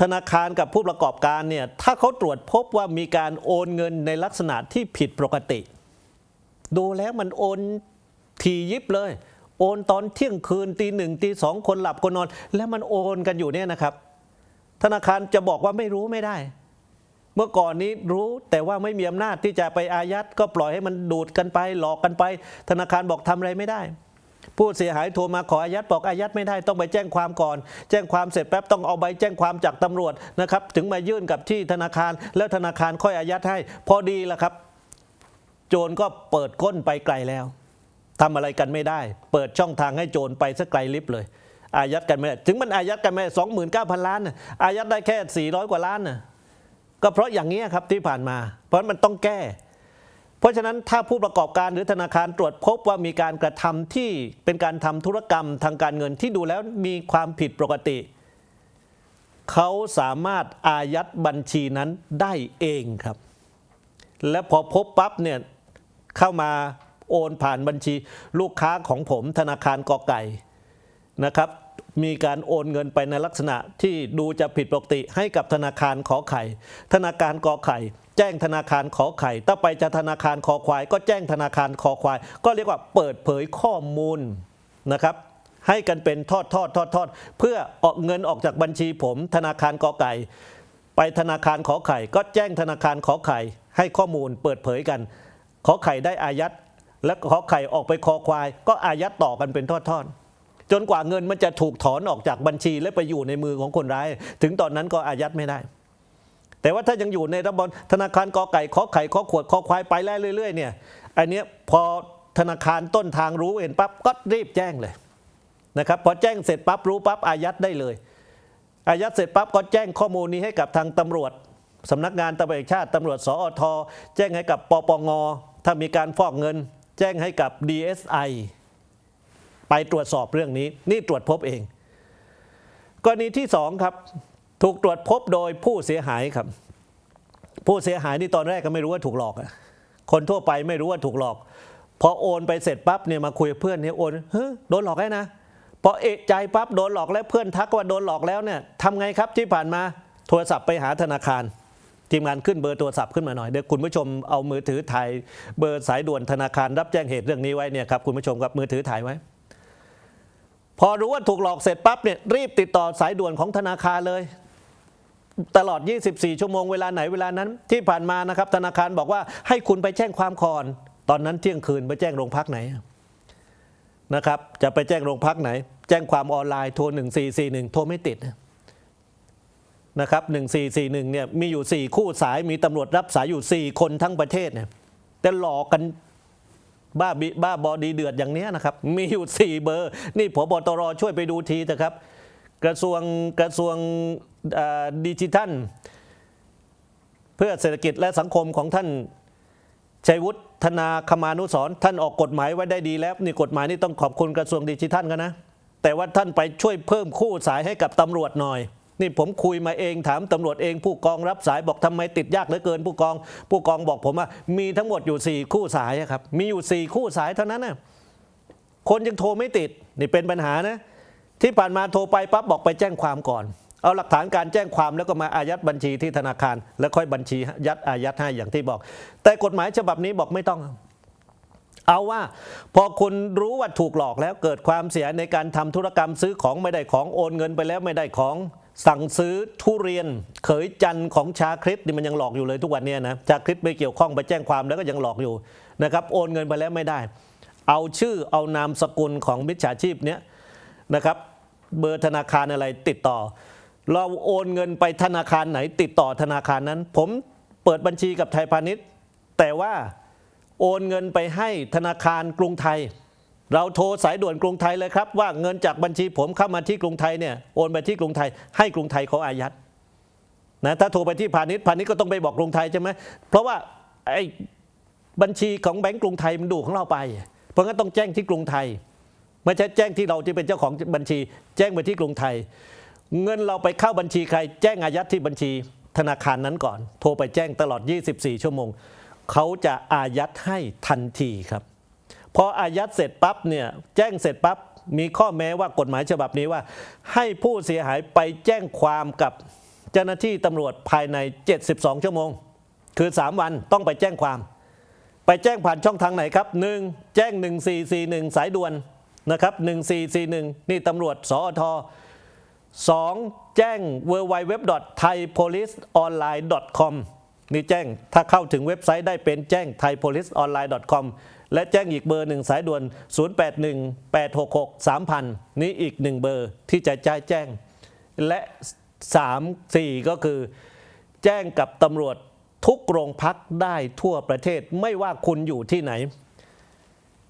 ธนาคารกับผู้ประกอบการเนี่ยถ้าเขาตรวจพบว่ามีการโอนเงินในลักษณะที่ผิดปกติ ดูแล้วมันโอนทียิบเลย โอนตอนเที่ยงคืนตีหนึ่งตีสองคนหลับคนนอน แล้วมันโอนกันอยู่เนี่ยนะครับ ธนาคารจะบอกว่าไม่รู้ไม่ได้ เมื่อก่อนนี้รู้แต่ว่าไม่มีอำนาจที่จะไปอายัดก็ปล่อยให้มันดูดกันไปหลอกกันไป ธนาคารบอกทำอะไรไม่ได้ ผู้เสียหายโทรมาขออายัดบอกอายัดไม่ได้ต้องไปแจ้งความก่อน แจ้งความเสร็จแป๊บต้องเอาใบแจ้งความจากตำรวจนะครับถึงมายื่นกับที่ธนาคาร แล้วธนาคารค่อยอายัดให้ พอดีละครับ โจรก็เปิดก้นไปไกลแล้วทำอะไรกันไม่ได้ เปิดช่องทางให้โจรไปสักไกลลิฟเลยอายัดกันไม่ได้ถึงมันอายัดกันไม่สองหมื่นเก้าพันล้านอายัดได้แค่สี่ร้อยกว่าล้านน่ะก็เพราะอย่างนี้ยครับที่ผ่านมา เพราะมันต้องแก้ เพราะฉะนั้นถ้าผู้ประกอบการหรือธนาคารตรวจพบว่ามีการกระทำที่เป็นการทำธุรกรรมทางการเงินที่ดูแล้วมีความผิดปกติ เขาสามารถอายัดบัญชีนั้นได้เองครับ และพอพบปั๊บเนี่ยเข้ามาโอนผ่านบัญชีลูกค้าของผมธนาคารกอไก่นะครับ มีการโอนเงินไปในลักษณะที่ดูจะผิดปกติให้กับธนาคารขอไข่ ธนาคารกอไข่แจ้งธนาคารขอไข่ ถ้าไปจะธนาคารคอควาย ก็แจ้งธนาคารคอควาย ก็เรียกว่าเปิดเผยข้อมูลนะครับ ให้กันเป็นทอดทอดทอดทอดเพื่อออกเงินออกจากบัญชีผม ธนาคารกอไก่ ไปธนาคารขอไข่ ก็แจ้งธนาคารขอไข่ ให้ข้อมูลเปิดเผยกัน ขอไข่ได้อายัดและขอไข่ออกไปคอควาย ก็อายัดต่อกันเป็นทอดๆจนกว่าเงินมันจะถูกถอนออกจากบัญชีและไปอยู่ในมือของคนร้าย ถึงตอนนั้นก็อายัดไม่ได้ แต่ว่าถ้ายังอยู่ในระบบธนาคารกอไก่ขอไข่ขอขวดขอควายไปแล้วเรื่อยๆเนี่ยอันนี้พอธนาคารต้นทางรู้เห็นปั๊บก็รีบแจ้งเลยนะครับพอแจ้งเสร็จปั๊บรู้ปั๊บอายัดได้เลย อายัดเสร็จปั๊บก็แจ้งข้อมูลนี้ให้กับทางตำรวจสำนักงานตำรวจแห่งชาติตำรวจสอทแจ้งให้กับปปงถ้ามีการฟอกเงิน แจ้งให้กับ DSI ไปตรวจสอบเรื่องนี้ นี่ตรวจพบเองกรณีที่สองครับ ถูกตรวจพบโดยผู้เสียหายครับ ผู้เสียหายนี่ตอนแรกก็ไม่รู้ว่าถูกหลอกอะคนทั่วไปไม่รู้ว่าถูกหลอกพอโอนไปเสร็จปั๊บเนี่ยมาคุยกับเพื่อนเนี่ยโอนเฮ้ยโดนหลอกแล้วนะพอเอะใจปั๊บโดนหลอกแล้วเพื่อนทักว่าโดนหลอกแล้วเนี่ยทำไงครับที่ผ่านมาโทรศัพท์ไปหาธนาคาร ทีมงานขึ้นเบอร์โทรศัพท์ขึ้นมาหน่อยเดี๋ยวคุณผู้ชมเอามือถือถ่ายเบอร์สายด่วนธนาคารรับแจ้งเหตุเรื่องนี้ไว้เนี่ยครับคุณผู้ชมครับมือถือถ่ายไว้ พอรู้ว่าถูกหลอกเสร็จปั๊บเนี่ยรีบติดต่อสายด่วนของธนาคารเลย ตลอด 24 ชั่วโมงเวลาไหนเวลานั้น ที่ผ่านมานะครับ ธนาคารบอกว่าให้คุณไปแจ้งความก่อน ตอนนั้นเที่ยงคืนไปแจ้งโรงพักไหนนะครับ จะไปแจ้งโรงพักไหน แจ้งความออนไลน์โทร 1441 โทรไม่ติดนะครับ1441เนี่ยมีอยู่ 4 คู่สายมีตำรวจรับสายอยู่ 4 คนทั้งประเทศเนี่ยแต่หลอกกันบ้าบิบ้าบอดีเดือดอย่างนี้นะครับ มีอยู่ 4 เบอร์ นี่ผบตรช่วยไปดูทีเถอะครับ กระทรวงกระทรวง ดิจิทัล เพื่อเศรษฐกิจและสังคมของท่านชัยวุฒิธนาคมานุสรท่านออกกฎหมายไว้ได้ดีแล้วนี่กฎหมายนี่ต้องขอบคุณกระทรวงดิจิทัลกันนะ แต่ว่าท่านไปช่วยเพิ่มคู่สายให้กับตำรวจหน่อย นี่ผมคุยมาเองถามตำรวจเองผู้กองรับสายบอกทำไมติดยากเหลือเกิน ผู้กอง ผู้กองบอกผมว่ามีทั้งหมดอยู่ 4 คู่สายครับมีอยู่ 4 คู่สายเท่านั้นนะคนยังโทรไม่ติดนี่เป็นปัญหานะ ที่ผ่านมาโทรไปปั๊บบอกไปแจ้งความก่อน เอาหลักฐานการแจ้งความแล้วก็มาอายัดบัญชีที่ธนาคาร แล้วค่อยบัญชียัดอายัดให้อย่างที่บอก แต่กฎหมายฉบับนี้บอกไม่ต้อง เอาว่า พอคุณรู้ว่าถูกหลอกแล้วเกิดความเสียในการทำธุรกรรมซื้อของไม่ได้ของโอนเงินไปแล้วไม่ได้ของสั่งซื้อทุเรียนเขยจันทร์ของชาคริสนี่มันยังหลอกอยู่เลยทุกวันนี้นะชาคริสไม่เกี่ยวข้องไปแจ้งความแล้วก็ยังหลอกอยู่นะครับโอนเงินไปแล้วไม่ได้ เอาชื่อเอานามสกุลของมิจฉาชีพเนี้ยนะครับเบอร์ธนาคารอะไรติดต่อ เราโอนเงินไปธนาคารไหน ติดต่อธนาคารนั้น ผมเปิดบัญชีกับไทยพาณิชย์ แต่ว่าโอนเงินไปให้ธนาคารกรุงไทย เราโทรสายด่วนกรุงไทยเลยครับ ว่าเงินจากบัญชีผมเข้ามาที่กรุงไทยเนี่ยโอนไปที่กรุงไทย ให้กรุงไทยเขาอายัดนะถ้าโทรไปที่พาณิชย์พาณิชย์ก็ต้องไปบอกกรุงไทยใช่ไหมเพราะว่าไอ้บัญชีของแบงก์กรุงไทยมันดูของเราไป เพราะงั้นต้องแจ้งที่กรุงไทย ไม่ใช่แจ้งที่เราที่เป็นเจ้าของบัญชี แจ้งไปที่กรุงไทย เงินเราไปเข้าบัญชีใคร แจ้งอายัดที่บัญชีธนาคารนั้นก่อน โทรไปแจ้งตลอด 24 ชั่วโมง เขาจะอายัดให้ทันทีครับ พออายัดเสร็จปั๊บเนี่ยแจ้งเสร็จปั๊บมีข้อแม้ว่ากฎหมายฉบับนี้ว่า ให้ผู้เสียหายไปแจ้งความกับเจ้าหน้าที่ตำรวจภายใน 72 ชั่วโมง คือ 3 วันต้องไปแจ้งความ ไปแจ้งผ่านช่องทางไหนครับ 1. แจ้ง 1441 สายด่วนนะครับ1441 นี่ตำรวจสอท 2. แจ้ง w w w t h a i p o l i c e o n l i n e c o m นี่แจ้งถ้าเข้าถึงเว็บไซต์ได้เป็นแจ้ง thaipoliceonline.com และแจ้งอีกเบอร์หนึ่งสายด่วน 0818663000 นี่อีกหนึ่งเบอร์ที่จะจ่ายแจ้ง และ 3 4 ก็คือ แจ้งกับตำรวจทุกโรงพักได้ทั่วประเทศไม่ว่าคุณอยู่ที่ไหน